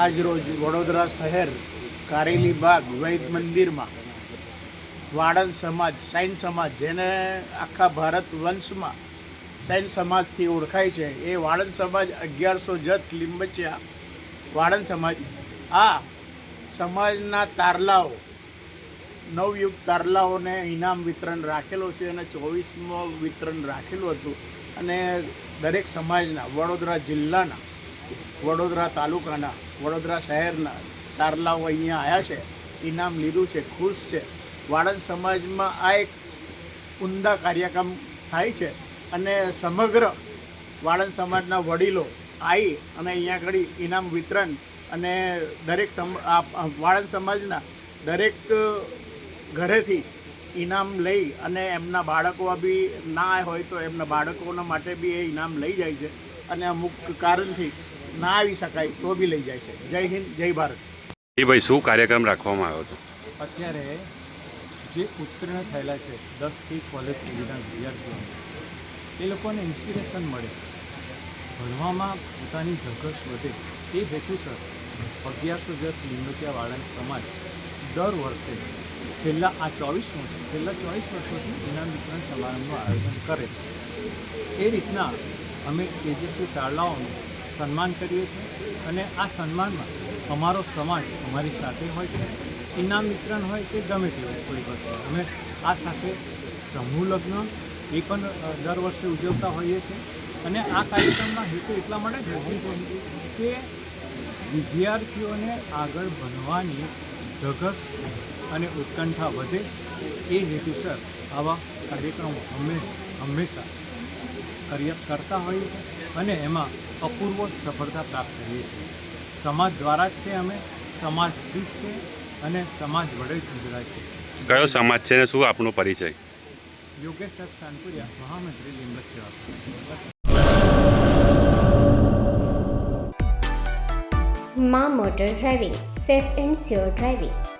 આજરોજ વડોદરા શહેર કારેલી બાગ વૈદ મંદિરમાં વાડન સમાજ સૈન સમાજ જેને આખા ભારત વંશમાં સૈન સમાજથી ઓળખાય છે, એ વાડન સમાજ અગિયારસો જત લીંબચિયા વાડન સમાજ. આ સમાજના તારલાઓ, નવયુગ તારલાઓને ઇનામ વિતરણ રાખેલો છે અને ચોવીસમો વિતરણ રાખેલું હતું. અને દરેક સમાજના, વડોદરા જિલ્લાના, વડોદરા તાલુકાના વડોદરા શહેરના તારલાઓ અહીંયા આવ્યા છે. ઇનામ લીધું છે, ખુશ છે. વાળંદ સમાજમાં આ એક ઉમદા કાર્યક્રમ થાય છે અને સમગ્ર વાળંદ સમાજના વડીલો આવી અને અહીંયા આગળ ઇનામ વિતરણ અને દરેક સમ વાળંદ સમાજના દરેક ઘરેથી ઇનામ લઈ અને એમના બાળકો બી ના હોય તો એમના બાળકોના માટે બી એ ઇનામ લઈ જાય છે. અને અમુક કારણથી ના આવી શકાય તો બી લઈ જાય છે. જય હિન્દ જય ભારત. એ ભાઈ શું કાર્યક્રમ રાખવામાં આવ્યો હતો? અત્યારે જે ઉત્તીર્ણ થયેલા છે દસથી કોલેજ સુધીના વિદ્યાર્થીઓ એ લોકોને ઇન્સ્પિરેશન મળે ભણવામાં પોતાની ધગશ વધે એ હેતુસર અગિયારસો જત લીંબચિયા વાળંદ સમાજ દર વર્ષે છેલ્લા આ ચોવીસ વર્ષ છેલ્લા ચોવીસ વર્ષોથી ઇનામ વિતરણ સમારંભનું આયોજન કરે છે. એ રીતના અમે તેજસ્વી તારલાઓનું સન્માન કરીએ છીએ અને આ સન્માનમાં અમારો સમાજ અમારી સાથે હોય છે. ઇનામ વિતરણ હોય કે ગમે તે હોય કોઈ વસ્તુ. અમે આ સાથે સમૂહ લગ્ન એ પણ દર વર્ષે ઉજવતા હોઈએ છીએ. અને આ કાર્યક્રમના હેતુ એટલા માટે જ છે કે વિદ્યાર્થીઓને આગળ ભણવાની ધગસ અને ઉત્કંઠા વધે એ હેતુસર આવા કાર્યક્રમો અમે હંમેશા કાર્ય કરતા હોઈએ છીએ અને એમાં અપૂર્વ સફળતા પ્રાપ્ત કરીએ છીએ. સમાજ દ્વારા જ છે અમે સમાજ સ્થિત છે અને સમાજ વડે જ ગુજરાત છે. કયો સમાજ છે ને શું આપનો પરિચય? યોગેશ સાહેબ સાનપુરિયા મહામંત્રી લીંબત સેવા માં મા motor driving safe and sure driving.